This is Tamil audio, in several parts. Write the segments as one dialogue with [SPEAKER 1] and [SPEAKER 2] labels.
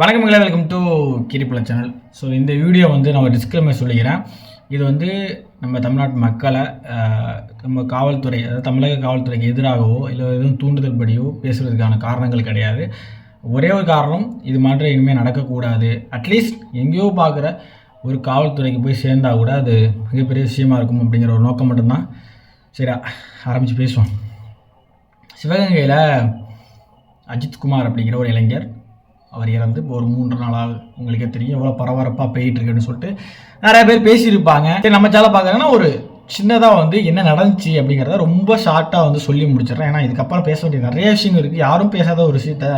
[SPEAKER 1] வணக்கம் மகளே வெல்கம் டு கிரிப்பல சேனல் ஸோ இந்த வீடியோ வந்து நான் ஒரு டிஸ்கிளைமர் சொல்லிக்கிறேன். இது வந்து நம்ம தமிழ்நாட்டு மக்களை நம்ம காவல்துறை அதாவது தமிழக காவல்துறைக்கு எதிராகவோ இல்லை எதுவும் தூண்டுதல் படியோ பேசுகிறதுக்கான காரணங்கள் கிடையாது. ஒரே ஒரு காரணம் இது மாதிரி இனிமேல் நடக்கக்கூடாது. அட்லீஸ்ட் எங்கேயோ பார்க்குற ஒரு காவல்துறைக்கு போய் சேர்ந்தால் கூட அது மிகப்பெரிய விஷயமா இருக்கும் அப்படிங்கிற ஒரு நோக்கம் மட்டும்தான். சரி ஆரம்பித்து பேசுவோம். சிவகங்கையில் அஜித்குமார் அப்படிங்கிற ஒரு இளைஞர் அவர் இறந்து இப்போ ஒரு மூன்று நாளாக உங்களுக்கே தெரியும் எவ்வளோ பரபரப்பாக போயிட்டு இருக்குன்னு சொல்லிட்டு நிறைய பேர் பேசியிருப்பாங்க. சரி நம்ம சேனல் பார்க்குறாங்கன்னா ஒரு சின்னதாக வந்து என்ன நடந்துச்சு அப்படிங்கிறத ரொம்ப ஷார்ட்டாக வந்து சொல்லி முடிச்சிடுறேன். ஏன்னா இதுக்கப்புறம் பேச வேண்டிய நிறைய விஷயங்கள் இருக்குது யாரும் பேசாத ஒரு விஷயத்த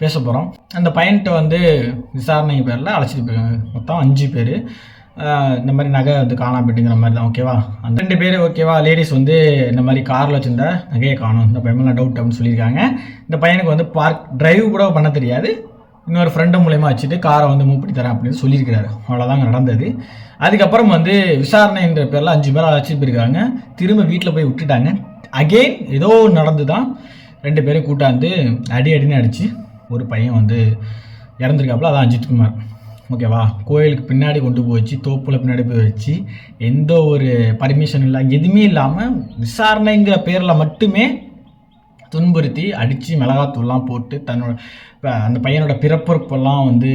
[SPEAKER 1] பேச போகிறோம் அந்த பையன்கிட்ட வந்து விசாரணை பேரில் அழைச்சிட்டு போயிருக்காங்க. மொத்தம் அஞ்சு பேர். இந்த மாதிரி நகை வந்து காணாம போயிட்டுங்கிற மாதிரி தான் ஓகேவா அந்த ரெண்டு பேர் ஓகேவா லேடிஸ் வந்து இந்த மாதிரி காரில் வச்சிருந்த நகையை காணும். இந்த பையன் டவுட் அப்படின்னு சொல்லியிருக்காங்க. இந்த பையனுக்கு வந்து பார்க் டிரைவ் கூட பண்ண தெரியாது. இன்னொரு ஃப்ரெண்டு மூலயமா வச்சுட்டு காரை வந்து மூவ் பண்ணி தரேன் அப்படின்னு சொல்லியிருக்கிறாரு. அவ்வளோதாங்க நடந்தது. அதுக்கப்புறம் வந்து விசாரணைன்ற பேரில் அஞ்சு பேர் அழைச்சிட்டு போயிருக்காங்க. திரும்ப வீட்டில் போய் விட்டுட்டாங்க. அகெயின் ஏதோ நடந்து தான் ரெண்டு பேரும் கூட்டாந்து அடி அடின்னு அடித்து ஒரு பையன் வந்து இறந்துருக்காப்புல அதான் அஜித்குமார் ஓகேவா கோயிலுக்கு பின்னாடி கொண்டு போய் வச்சு பின்னாடி போய் வச்சு எந்த ஒரு பர்மிஷன் இல்லை எதுவுமே இல்லாமல் விசாரணைங்கிற பேரில் மட்டுமே துன்புறுத்தி அடித்து மிளகாத்தூள்லாம் போட்டு தன்னோட அந்த பையனோட பிறப்புறுப்பெல்லாம் வந்து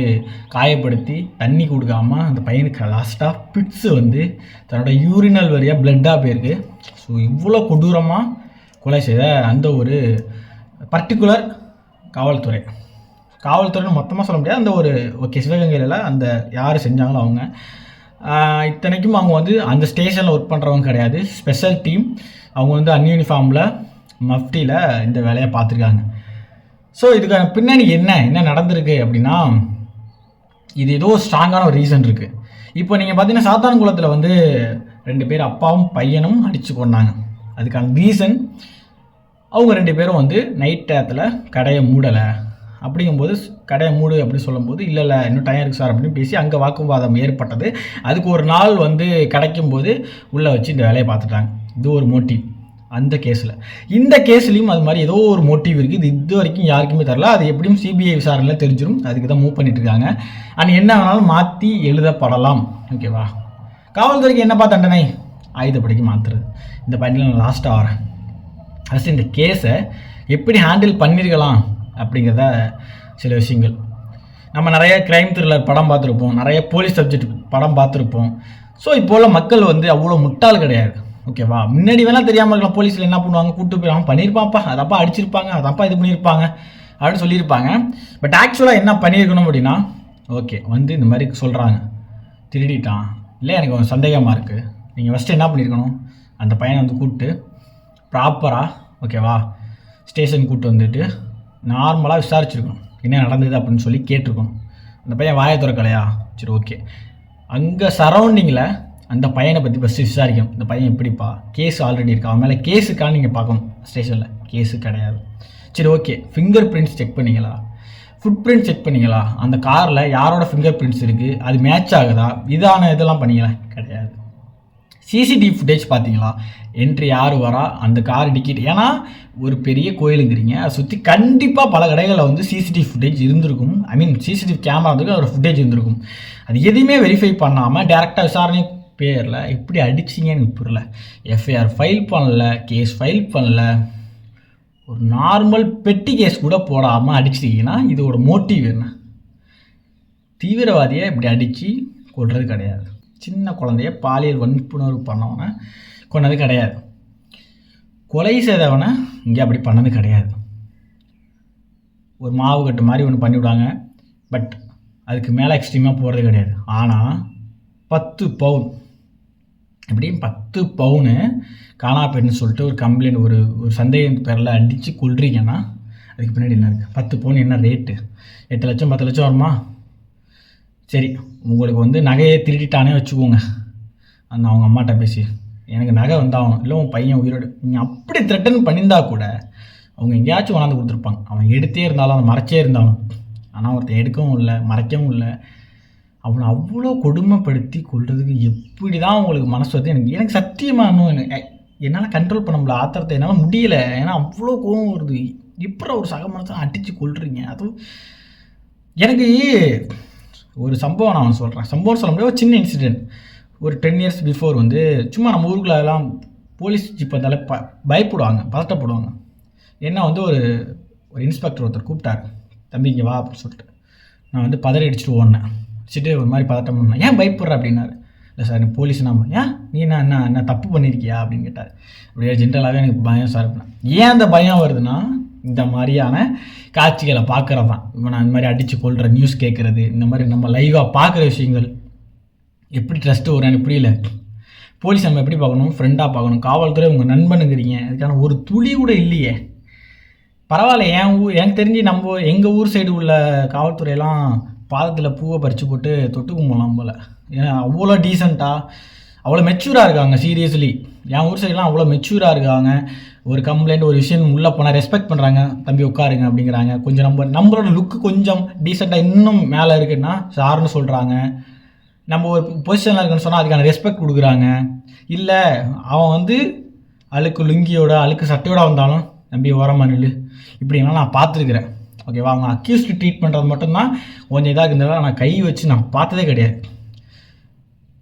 [SPEAKER 1] காயப்படுத்தி தண்ணி கொடுக்காமல் அந்த பையனுக்கு லாஸ்ட்டாக பிட்ஸு வந்து தன்னோட யூரினல் வழியாக பிளட்டாக போயிருக்கு. ஸோ இவ்வளோ கொடூரமாக கொலை செய்த அந்த ஒரு பர்டிகுலர் காவல்துறை. காவல்துறைன்னு மொத்தமாக சொல்ல முடியாது. அந்த ஒரு ஓகே சிவகங்கையில் அந்த யார் செஞ்சாங்களோ அவங்க. இத்தனைக்கும் அவங்க வந்து அந்த ஸ்டேஷனில் ஒர்க் பண்ணுறவங்க கிடையாது. ஸ்பெஷல் டீம் அவங்க வந்து அன்யூனிஃபார்மில் மஃப்டியில் இந்த வேலையை பார்த்துருக்காங்க. ஸோ இதுக்கான பின்னணி என்ன? என்ன நடந்திருக்கு அப்படின்னா இது ஏதோ ஸ்ட்ராங்கான ஒரு ரீசன் இருக்குது இப்போ நீங்கள் பார்த்தீங்கன்னா சாத்தான்குளத்தில் வந்து ரெண்டு பேர் அப்பாவும் பையனும் அடித்து கொண்டாங்க அதுக்கான ரீசன் அவங்க ரெண்டு பேரும் வந்து நைட் டயத்தில் கடையை மூடலை. அப்படிங்கும்போது கடையை மூடு அப்படின்னு சொல்லும்போது இல்லை இல்லை இன்னும் டைம் இருக்குது சார் அப்படின்னு பேசி அங்கே வாக்குவாதம் ஏற்பட்டது. அதுக்கு ஒரு நாள் வந்து கிடைக்கும்போது உள்ளே வச்சு இந்த வேலையை பார்த்துட்டாங்க. இது ஒரு மோட்டிவ் அந்த கேஸில். இந்த கேஸ்லேயும் அது மாதிரி ஏதோ ஒரு மோட்டிவ் இருக்குது இது இது வரைக்கும் யாருக்குமே தரல. அது எப்படியும் சிபிஐ விசாரணையில் தெரிஞ்சிடும் அதுக்கு தான் மூவ் பண்ணிட்டு இருக்காங்க. அண்ட் என்ன வேணாலும் மாற்றி எழுதப்படலாம் ஓகேவா காவல்துறைக்கு என்னப்பா தண்டனை? ஆயுதப்படைக்கு மாற்றுறது இந்த பாயிண்டில் நான் லாஸ்ட்டாக வரேன். ஃபஸ்ட் இந்த கேஸை எப்படி ஹேண்டில் பண்ணியிருக்கலாம் அப்படிங்கிறத சில விஷயங்கள். நம்ம நிறைய கிரைம் த்ரில்லர் படம் பார்த்துருப்போம். நிறைய போலீஸ் சப்ஜெக்ட் படம் பார்த்துருப்போம். ஸோ இப்போ உள்ள மக்கள் வந்து அவ்வளோ முட்டாள் கிடையாது. ஓகேவா? முன்னாடி வேணால் தெரியாமல் இருக்கலாம். போலீஸில் என்ன பண்ணுவாங்க? கூப்பிட்டு போய் அவன் பண்ணியிருப்பான்ப்பா அதப்பா அடிச்சிருப்பாங்க. அதப்பா இது பண்ணியிருப்பாங்க அப்படின்னு சொல்லியிருப்பாங்க. பட் ஆக்சுவலாக என்ன பண்ணியிருக்கணும் அப்படின்னா ஓகே வந்து இந்த மாதிரி சொல்கிறாங்க திருடிட்டான். இல்லை எனக்கு கொஞ்சம் சந்தேகமாக இருக்குது நீங்கள் ஃபஸ்ட்டு என்ன பண்ணியிருக்கணும் அந்த பையனை வந்து கூப்பிட்டு ப்ராப்பராக ஓகேவா? ஸ்டேஷன் கூப்பிட்டு வந்துட்டு நார்மலாக விசாரிச்சிருக்கணும். என்ன நடந்தது? அப்படின்னு சொல்லி கேட்டிருக்கணும். அந்த பையன் வாயை திறக்கலையா? சரி ஓகே. அங்கே சரௌண்டிங்கில் அந்த பையனை பற்றி ஃபஸ்ட்டு விசாரிக்கணும். இந்த பையன் எப்படிப்பா? கேஸ் ஆல்ரெடி இருக்கா? அவன் மேலே கேஸுக்கான நீங்கள் பார்க்கணும். ஸ்டேஷனில் கேஸு கிடையாது. சரி ஓகே ஃபிங்கர் பிரிண்ட்ஸ் செக் பண்ணீங்களா? ஃபுட் பிரிண்ட் செக் பண்ணீங்களா? அந்த காரில் யாரோட ஃபிங்கர் பிரிண்ட்ஸ் இருக்குது அது மேட்ச் ஆகுதா? இதான இதெல்லாம் பண்ணிக்கலாம் கிடையாது. சிசிடிவி ஃபுட்டேஜ் பார்த்தீங்களா? என்ட்ரி யார் வரா? அந்த கார் டிக்கெட் ஏன்னா ஒரு பெரிய கோயிலுங்கிறீங்க. அதை சுற்றி கண்டிப்பாக பல கடைகளில் வந்து சிசிடிவி ஃபுட்டேஜ் இருந்திருக்கும். ஐ மீன் சிசிடிவி கேமரா வந்து ஒரு ஃபுட்டேஜ் இருந்திருக்கும். அது எதையுமே வெரிஃபை பண்ணாமல் டேரெக்டாக விசாரணை பேரில் எப்படி அடிச்சிங்கன்னு எனக்கு புரியல. எஃப்ஐஆர் ஃபைல் பண்ணல கேஸ் ஃபைல் பண்ணல. ஒரு நார்மல் பெட்டி கேஸ் கூட போடாமல் அடிச்சிட்டிங்கன்னா இதோட மோட்டிவ் என்ன? தீவிரவாதியை இப்படி அடித்து கொள்வது கிடையாது. சின்ன குழந்தைய பாலியல் வன்புணர்வு பண்ணவனை கொண்டது கிடையாது. கொலை செய்தவனை இங்கே அப்படி பண்ணது கிடையாது. ஒரு மாவு கட்டு மாதிரி ஒன்று பண்ணிவிடுவாங்க பட் அதுக்கு மேலே எக்ஸ்ட்ரீமாக போகிறது கிடையாது. ஆனால் பத்து பவுன் எப்படியும் பத்து பவுனு காணாப்பேன்னு சொல்லிட்டு ஒரு கம்ப்ளைண்ட் ஒரு ஒரு சந்தேகம் பேரில் அடித்து கொள்றீங்கன்னா அதுக்கு பின்னாடி என்ன இருக்குது பத்து பவுன் என்ன ரேட்டு எட்டு லட்சம் பத்து லட்சம் வருமா? சரி உங்களுக்கு வந்து நகையை திருடிட்டானே வச்சுக்கோங்க. அந்த அவங்க அம்மாட்ட பேசி எனக்கு நகை வந்தாகணும். இல்லை உன் பையன் உயிரோடு நீங்கள் அப்படி த்ரெட்டன் பண்ணியிருந்தா கூட அவங்க எங்கேயாச்சும் கொண்டாந்து கொடுத்துருப்பாங்க. அவன் எடுத்தே இருந்தாலும் அவன் மறைச்சே இருந்தாலும். ஆனால் ஒருத்தன் எடுக்கவும் இல்லை மறைக்கவும் இல்லை. அவனை அவ்வளோ கொடுமைப்படுத்தி கொள்றதுக்கு எப்படி தான் அவங்களுக்கு மனசு வருது? எனக்கு எனக்கு சத்தியமாக இன்னும் எனக்கு என்னால் கண்ட்ரோல் பண்ண முடியல. ஆத்திரத்தை என்னால் முடியல. ஏன்னா அவ்வளோ கோவம் வருது. இப்போ ஒரு சக மனசை அடித்து கொள்றீங்க அதுவும் எனக்கு ஒரு சம்பவம் நான் அவன் சொல்கிறேன் சம்பவம் சொல்ல முடியாது ஒரு சின்ன இன்சிடென்ட் ஒரு டென் இயர்ஸ் பிஃபோர் வந்து சும்மா நம்ம ஊருக்குள்ள எல்லாம் போலீஸ் ஜிப் வந்தாலே ப பயப்படுவாங்க பதட்டப்படுவாங்க. என்ன வந்து ஒரு ஒரு இன்ஸ்பெக்டர் ஒருத்தர் கூப்பிட்டாரு. தம்பி இங்கே வா அப்படின்னு சொல்லிட்டு. நான் வந்து பதறி அடிச்சுட்டு ஓடினேன். சிட்டு ஒரு மாதிரி பதட்டம் பண்ணா ஏன் பயப்படுற? அப்படின்னாரு. இல்லை சார் எனக்கு போலீஸ் நம்ம ஏன்? நீ என்ன என்ன என்ன தப்பு பண்ணியிருக்கியா அப்படின்னு கேட்டார். அப்படியே ஜென்ரலாகவே எனக்கு பயம் சார் ஏன் அந்த பயம் வருதுன்னா இந்த மாதிரியான காட்சிகளை பார்க்குறது தான். இப்போ நான் இந்த மாதிரி அடித்து கொள்கிற நியூஸ் கேட்குறது இந்த மாதிரி நம்ம லைவாக பார்க்குற விஷயங்கள் எப்படி ட்ரஸ்ட்டு வரும் எனக்கு புரியல. போலீஸ் நம்ம எப்படி பார்க்கணும்? ஃப்ரெண்டாக பார்க்கணும். காவல்துறை உங்கள் நண்பனுங்கிறீங்க. அதுக்கான ஒரு துளி கூட இல்லையே. பரவாயில்ல என் ஊர் எனக்கு தெரிஞ்சு நம்ம எங்கள் ஊர் சைடு உள்ள காவல்துறையெல்லாம் பாதத்தில் பூவை பறித்து போட்டு தொட்டு கும்பலாம் போல். ஏன்னா அவ்வளோ டீசெண்டாக அவ்வளோ மெச்சூராக இருக்காங்க சீரியஸ்லி என் ஊர் சைடுலாம் அவ்வளோ மெச்சூராக இருக்காங்க. ஒரு கம்ப்ளைண்ட் ஒரு விஷயம் உள்ளே போனால் ரெஸ்பெக்ட் பண்ணுறாங்க தம்பி உட்காருங்க அப்படிங்கிறாங்க. கொஞ்சம் நம்ம நம்மளோட லுக்கு கொஞ்சம் டீசெண்டாக இன்னும் மேலே இருக்குன்னா சார்னு சொல்கிறாங்க நம்ம ஒரு பொசிஷனில் இருக்குன்னு சொன்னால் அதுக்கான ரெஸ்பெக்ட் கொடுக்குறாங்க. இல்லை அவன் வந்து அழுக்கு லுங்கியோட அழுக்கு சட்டையோட வந்தாலும் நம்பி ஓரமாக நில்லு. இப்படிலாம் நான் பார்த்துருக்குறேன். ஓகேவா அவங்க அக்யூஸ்டு ட்ரீட் பண்ணுறது மட்டும்தான். கொஞ்சம் இதாக இருந்ததால் நான் கை வச்சு நான் பார்த்ததே கிடையாது.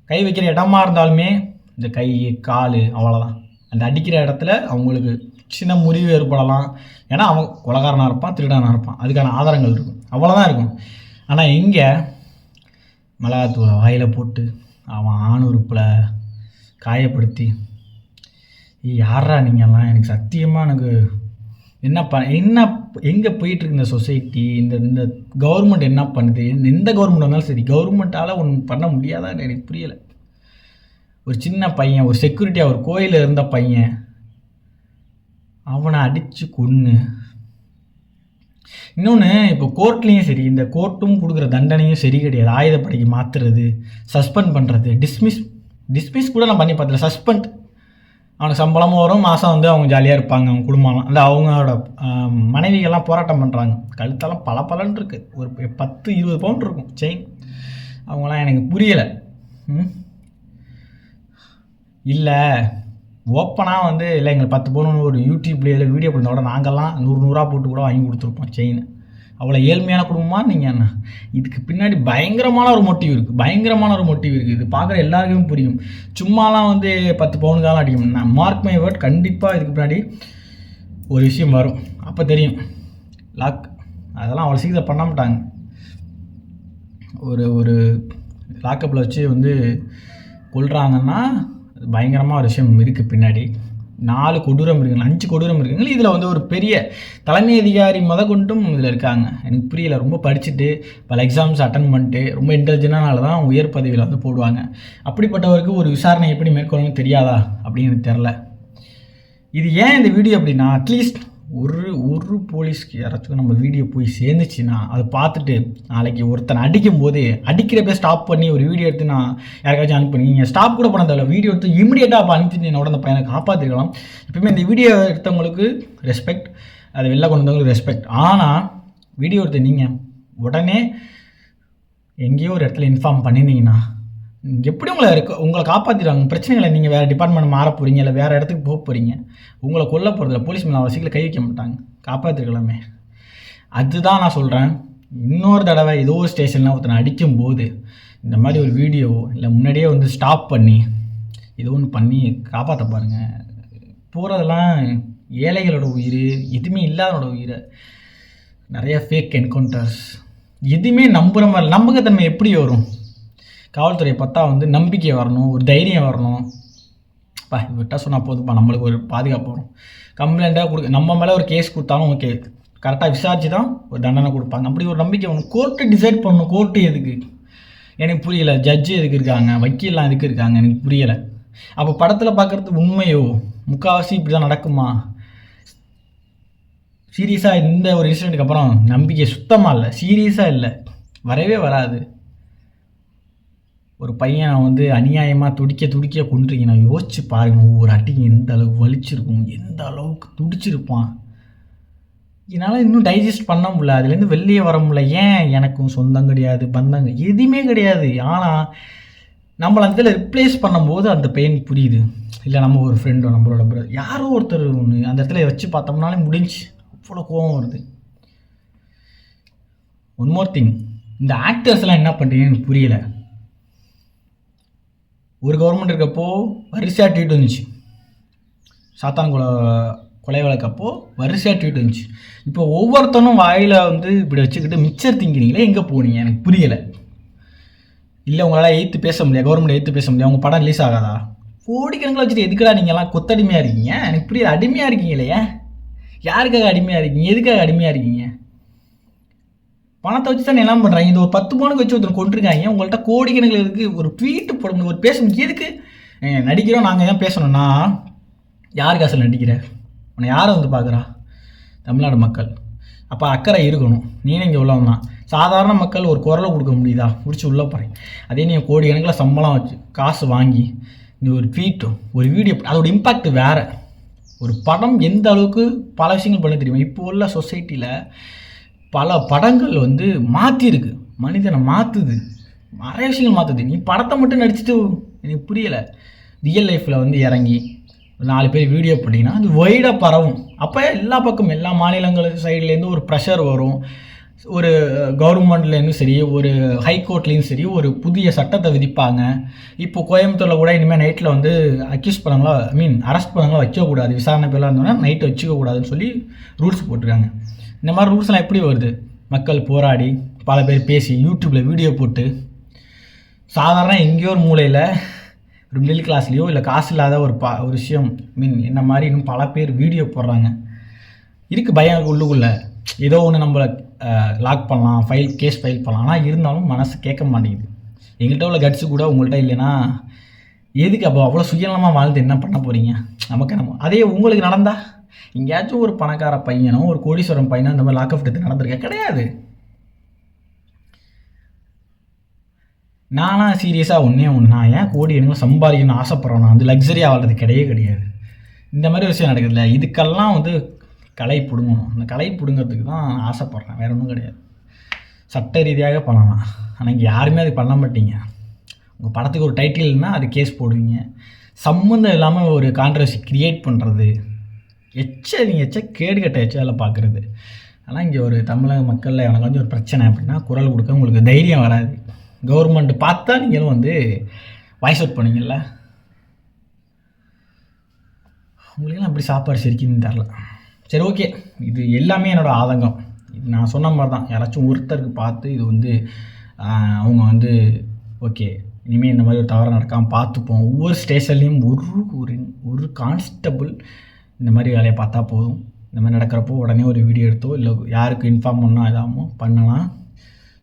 [SPEAKER 1] கை வைக்கிற இடமா இருந்தாலுமே இந்த கை கால் அவ்வளோதான் அந்த அடிக்கிற இடத்துல அவங்களுக்கு சின்ன முறிவு ஏற்படலாம். ஏன்னா அவன் கொலகாரனாக இருப்பான் திருடனாக இருப்பான். அதுக்கான ஆதாரங்கள் இருக்கும். அவ்வளோதான் இருக்கும். ஆனால் இங்கே மிளகாத்தூளை வாயில் போட்டு அவன் ஆணுறுப்பில் காயப்படுத்தி யாரா நீங்கள்லாம் எனக்கு சத்தியமாக எனக்கு என்ன ப என்ன எங்கே போயிட்டுருக்கு இந்த சொசைட்டி இந்த இந்த கவர்மெண்ட் என்ன பண்ணுது எந்த- கவர்மெண்ட் வந்தாலும் சரி கவர்மெண்ட்டால் ஒன்று பண்ண முடியாதான்னு எனக்கு புரியலை. ஒரு சின்ன பையன் ஒரு செக்யூரிட்டியாக ஒரு கோயிலில் இருந்த பையன் அவனை அடித்து கொன்று இன்னொன்று இப்போ கோர்ட்லேயும் சரி இந்த கோர்ட்டும் கொடுக்குற தண்டனையும் சரி கிடையாது. ஆயுதப்படைக்கு மாற்றுறது சஸ்பெண்ட் பண்ணுறது டிஸ்மிஸ் டிஸ்மிஸ் கூட நான் பண்ணி பார்த்தல சஸ்பெண்ட் அவனுக்கு சம்பளமும் வரும் மாதம் வந்து அவங்க ஜாலியாக இருப்பாங்க அவங்க குடும்பம்லாம். அந்த அவங்களோட மனைவிகள்லாம் போராட்டம் பண்ணுறாங்க கழுத்தெல்லாம் பல பலன் இருக்குது ஒரு பத்து இருபது பவுண்ட் இருக்கும். செயின் அவங்களாம் எனக்கு புரியலை. இல்லை. ஓப்பனாக வந்து இல்லை எங்களுக்கு பத்து பவுன் ஒரு யூடியூப்லேயே இல்லை வீடியோ பண்ணதோட நாங்கள்லாம் நூறு நூறுரூவா போட்டு கூட வாங்கி கொடுத்துருப்போம் செயின் அவ்வளோ ஏழ்மையான குடும்பமா நீங்கள் என்ன? இதுக்கு பின்னாடி பயங்கரமான ஒரு மோட்டிவ் இருக்குது பயங்கரமான ஒரு மோட்டிவ் இருக்குது இது பார்க்குற எல்லாருக்குமே புரியும். சும்மாலாம் வந்து பத்து பவுனுக்காலாம் அடிக்கும் நான் மார்க் மை வேர்ட் கண்டிப்பாக இதுக்கு பின்னாடி ஒரு விஷயம் வரும். அப்போ தெரியும். லாக் அதெல்லாம் அவ்வளோ சீக்கிரம் பண்ண மாட்டாங்க. ஒரு ஒரு லாக்கப்பில் வச்சு வந்து கொள்கிறாங்கன்னா அது பயங்கரமாக ஒரு விஷயம் இருக்குது பின்னாடி. நாலு கொடூரம் மிருகங்கள் அஞ்சு கொடூரம் மிருகங்கள் இதில் வந்து ஒரு பெரிய தலைமை அதிகாரி முத கொண்டும் இதில் இருக்காங்க. எனக்கு புரியல. ரொம்ப படிச்சுட்டு பல எக்ஸாம்ஸ் அட்டன் பண்ணிட்டு ரொம்ப இன்டெலிஜென்டானால தான் உயர் பதவியில் வந்து போடுவாங்க. அப்படிப்பட்டவருக்கு ஒரு விசாரணை எப்படி மேற்கொள்ளணும்னு தெரியாதா? அப்படின்னு எனக்கு தெரில இது ஏன் இந்த வீடியோ அப்படின்னா அட்லீஸ்ட் ஒரு ஒரு போலீஸ்க்கு யாராச்சும் நம்ம வீடியோ போய் சேர்ந்துச்சுன்னா அதை பார்த்துட்டு நாளைக்கு ஒருத்தனை அடிக்கும் போது அடிக்கிறப்ப ஸ்டாப் பண்ணி ஒரு வீடியோ எடுத்து நான் யாருக்காச்சும் அனுப்பி நீங்கள் ஸ்டாப் கூட பண்ண தேவையில்ல வீடியோ எடுத்து இமீடியட்டாக அப்போ அனுப்பிச்சு என்னோட அந்த பையனை காப்பாற்றிருக்கலாம் எப்பவுமே இந்த வீடியோ எடுத்தவங்களுக்கு ரெஸ்பெக்ட் அதை வெளில கொண்டு வந்தவங்களுக்கு ரெஸ்பெக்ட் ஆனால் வீடியோ எடுத்த நீங்கள் உடனே எங்கேயோ ஒரு இடத்துல இன்ஃபார்ம் பண்ணியிருந்தீங்கன்னா எப்படி உங்களை இருக்க உங்களை காப்பாற்றிடுவாங்க பிரச்சனைகளை நீங்கள் வேறு டிபார்ட்மெண்ட் மாற போகிறீங்க இல்லை வேறு இடத்துக்கு போக போகிறீங்க உங்களை கொல்ல போகிறதில்ல போலீஸ் மேலே அவசியத்தில் கை வைக்க மாட்டாங்க. காப்பாற்றிருக்கலாமே அதுதான் நான் சொல்கிறேன் இன்னொரு தடவை ஏதோ ஒரு ஸ்டேஷனில் ஒருத்தனை அடிக்கும்போது இந்த மாதிரி ஒரு வீடியோ இல்லை முன்னாடியே வந்து ஸ்டாப் பண்ணி ஏதோ ஒன்று பண்ணி காப்பாற்ற பாருங்கள் போகிறதெல்லாம் ஏழைகளோட உயிர் எதுவுமே இல்லாதவனோட உயிரை. நிறைய ஃபேக் என்கவுண்டர்ஸ் எதுவுமே நம்புகிற மாதிரி நம்பகத்தன்மை எப்படி வரும்? காவல்துறையை பார்த்தா வந்து நம்பிக்கை வரணும் ஒரு தைரியம் வரணும். பா விட்டால் சொன்னால் போதுப்பா நம்மளுக்கு ஒரு பாதுகாப்பு வரும். கம்ப்ளைண்ட்டாக கொடுக்க நம்ம மேலே ஒரு கேஸ் கொடுத்தாலும் ஓகே கரெக்டாக விசாரிச்சு தான் ஒரு தண்டனை கொடுப்பாங்க. அப்படி ஒரு நம்பிக்கை வரணும். கோர்ட்டு டிசைட் பண்ணணும். கோர்ட்டு எதுக்கு? எனக்கு புரியல. ஜட்ஜு எதுக்கு இருக்காங்க? வக்கீல்லாம் எதுக்கு இருக்காங்க? எனக்கு புரியலை. அப்போ படத்தில் பார்க்குறது உண்மையோ? முக்கால்வாசி இப்படி தான் நடக்குமா சீரியஸாக இந்த ஒரு இன்சிடெண்ட்டுக்கு அப்புறம் நம்பிக்கை சுத்தமாக இல்லை. சீரியஸாக இல்லை. வரவே வராது. ஒரு பையனை வந்து அநியாயமாக துடிக்க துடிக்க கொண்டுறீங்க நான் யோசிச்சு பாருங்க ஒவ்வொரு அடிக்கும் எந்த அளவுக்கு வலிச்சிருக்கும் எந்த அளவுக்கு துடிச்சிருப்பான். என்னால் இன்னும் டைஜஸ்ட் பண்ண முடியல. அதுலேருந்து வெளியே வர முடியல. ஏன் எனக்கும் சொந்தம் கிடையாது பந்தங்க எதுவுமே கிடையாது. ஆனால் நம்மளை அந்த இடத்துல ரிப்ளேஸ் பண்ணும்போது அந்த பெயின் புரியுது. இல்லை நம்ம ஒரு ஃப்ரெண்டோ நம்மளோட பிரதர் யாரோ ஒருத்தர் ஒன்று அந்த இடத்துல வச்சு பார்த்தோம்னாலே முடிஞ்சு. அவ்வளோ கோபம் வருது. ஒன் மோர் திங் இந்த ஆக்டர்ஸ்லாம் என்ன பண்ணுறீங்கன்னு எனக்கு ஒரு கவர்மெண்ட் இருக்கப்போ வரிசையாக ட்ரீட் வந்துச்சு. சாத்தான் கொலை கொலை வழக்கப்போ வரிசையாக ட்ரீட் வந்துச்சு. இப்போ ஒவ்வொருத்தனும் வாயில் வந்து இப்படி வச்சுக்கிட்டு மிச்சர் திங்கிறீங்களே எங்கே போனீங்க? எனக்கு புரியலை. இல்லை உங்களால் எய்த்து பேச முடியாது கவர்மெண்ட் எய்த்து பேச முடியாது உங்கள் படம் ரிலீஸ் ஆகாதா? கோடிக்கணக்கில் வச்சுட்டு எதுக்குடா நீங்கள்லாம் கொத்தடிமையாக இருக்கீங்க? எனக்கு புரியல அடிமையாக இருக்கீங்களே யாருக்காக அடிமையாக இருக்கீங்க? எதுக்காக அடிமையாக இருக்கீங்க? பணத்தை வச்சு தான் என்ன பண்ணுறாங்க இந்த ஒரு பத்து பவுனுக்கு வச்சு ஒருத்தர் கொண்டிருக்காங்க உங்கள்கிட்ட கோடிக்கணக்கில் இருக்கு? ஒரு ட்வீட் போட முடியும் ஒரு பேச எதுக்கு? நடிக்கிறோம். நாங்கள் ஏன் பேசணும்னா யார் காசில் நடிக்கிற? உன்னை யாரை வந்து பார்க்குறா? தமிழ்நாடு மக்கள். அப்போ அக்கறை இருக்கணும். நீனே இங்கே உள்ளவன் தான். சாதாரண மக்கள் ஒரு குரலை கொடுக்க முடியுதா? பிடிச்சி உள்ளே போகிறேன் அதே நீ கோடி கணக்கில் சம்பளம் வச்சு காசு வாங்கி நீ ஒரு ட்வீட்டோ ஒரு வீடியோ அதோட இம்பாக்ட் வேறு. ஒரு படம் எந்த அளவுக்கு பல விஷயங்கள் பண்ண தெரியுமா? இப்போ உள்ள சொசைட்டியில் பல படங்கள் வந்து மாற்றிருக்கு மனிதனை மாற்றுது நிறைய விஷயங்கள் மாற்றுது நீ படத்தை மட்டும் நடிச்சுட்டு எனக்கு புரியலை. ரியல் லைஃப்பில் வந்து இறங்கி ஒரு நாலு பேர் வீடியோ பண்ணிங்கன்னா அது ஒய்டாக பரவும். அப்போ எல்லா பக்கம் எல்லா மாநிலங்கள் சைட்லேருந்து ஒரு ப்ரெஷர் வரும். ஒரு கவர்மெண்ட்லேருந்து சரி ஒரு ஹைகோர்ட்லேயும் சரி ஒரு புதிய சட்டத்தை விதிப்பாங்க. இப்போ கோயம்புத்தூரில் கூட இனிமேல் நைட்டில் வந்து அக்யூஸ் பண்ணாங்களா ஐ மீன் அரெஸ்ட் பண்ணாங்களா வைக்கக்கூடாது. விசாரணை பேர்லாம் இருந்தோன்னா நைட்டு வச்சுக்கக்கூடாதுன்னு சொல்லி ரூல்ஸ் போட்டிருக்காங்க. இந்த மாதிரி ரூல்ஸ்லாம் எப்படி வருது? மக்கள் போராடி பல பேர் பேசி யூடியூப்பில் வீடியோ போட்டு சாதாரண எங்கேயோ ஒரு மூலையில் ஒரு மிடில் கிளாஸ்லேயோ இல்லை காசு இல்லாத ஒரு பா ஒரு விஷயம் மீன் என்ன மாதிரி இன்னும் பல பேர் வீடியோ போடுறாங்க. இருக்குது பயம் உள்ளுக்குள்ளே. ஏதோ ஒன்று நம்மளை லாக் பண்ணலாம் ஃபைல் கேஸ் ஃபைல் பண்ணலாம். ஆனால் இருந்தாலும் மனசு கேட்க மாட்டேங்குது. எங்கள்கிட்ட உள்ள கட்ஸு கூட உங்கள்கிட்ட இல்லைன்னா எதுக்கு அப்போ அவ்வளோ சுயநலமாக வாழ்ந்து என்ன பண்ண போகிறீங்க நமக்கு நம்ம அதே உங்களுக்கு நடந்தா எங்கேயாச்சும் ஒரு பணக்கார பையனோ ஒரு கோடீஸ்வரன் பையனோ இந்த மாதிரி லாக்அப் எடுத்து நடந்திருக்கா? கிடையாது. நானா சீரியஸாக ஒன்றே ஒன்று நான் ஏன் கோடி எனக்கு சம்பாதிக்கணும்னு ஆசைப்பட்றேன்? நான் வந்து லக்ஸரியாக வாழ்றது கிடையவே கிடையாது. இந்த மாதிரி விஷயம் நடக்குதுல்ல இதுக்கெல்லாம் வந்து கலை பிடுங்கணும். அந்த கலை பிடுங்கிறதுக்கு தான் நான் ஆசைப்பட்றேன். வேற ஒன்றும் கிடையாது. சட்ட ரீதியாக பண்ணலாம். ஆனால் இங்கே யாருமே அது பண்ண மாட்டீங்க. உங்கள் படத்துக்கு ஒரு டைட்டில்னா அது கேஸ் போடுவீங்க. சம்மந்தம் இல்லாமல் ஒரு கான்ட்ரவர்சி க்ரியேட் பண்ணுறது எச்ச நீங்கள் எச்ச கேடு கட்ட எச்ச பார்க்குறது ஆனால் இங்கே ஒரு தமிழக மக்களில் எனக்கு வந்து ஒரு பிரச்சனை அப்படின்னா குரல் கொடுக்க உங்களுக்கு தைரியம் வராது. கவர்மெண்ட் பார்த்தா நீங்களும் வந்து வாய்ஸ் அவுட் பண்ணீங்கல்ல உங்களுக்கெல்லாம் அப்படி சாப்பாடு சரிக்குன்னு தெரில சரி ஓகே இது எல்லாமே என்னோடய ஆதங்கம். இது நான் சொன்ன மாதிரி தான். யாராச்சும் ஒருத்தருக்கு பார்த்து இது வந்து அவங்க வந்து ஓகே இனிமேல் இந்த மாதிரி ஒரு தவறு நடக்காமல் பார்த்துப்போம். ஒவ்வொரு ஸ்டேஷன்லேயும் ஒரு ஒரு ஒரு கான்ஸ்டபுள் இந்த மாதிரி வேலையை பார்த்தா போதும். இந்த மாதிரி நடக்கிறப்போ உடனே ஒரு வீடியோ எடுத்தோ இல்லை யாருக்கு இன்ஃபார்ம் பண்ணால் இதாமோ பண்ணலாம்.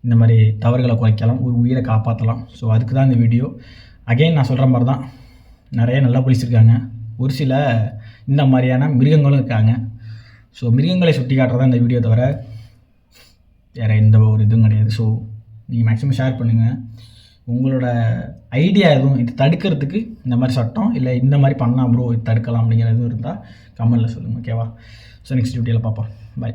[SPEAKER 1] இந்த மாதிரி தவறுகளை குறைக்கலாம் ஒரு உயிரை காப்பாற்றலாம் ஸோ அதுக்கு தான் இந்த வீடியோ அகைன் நான் சொல்கிற மாதிரி தான் நிறைய நல்லா போலீஸ் இருக்காங்க. ஒரு சில இந்த மாதிரியான மிருகங்களும் இருக்காங்க. ஸோ மிருகங்களை சுட்டி காட்டுறதா இந்த வீடியோ தவிர வேறு எந்த ஒரு இதுவும் கிடையாது. ஸோ நீங்கள் மேக்ஸிமம் ஷேர் பண்ணுங்கள் உங்களோட ஐடியா எதுவும் இது தடுக்கிறதுக்கு இந்த மாதிரி சட்டம் இல்லை இந்த மாதிரி பண்ணால் ப்ரோ இது தடுக்கலாம் அப்படிங்கிற எதுவும் இருந்தால் கமெண்டில் சொல்லுங்கள் ஓகேவா ஸோ நெக்ஸ்ட் வீடியோவில் பார்ப்போம். பை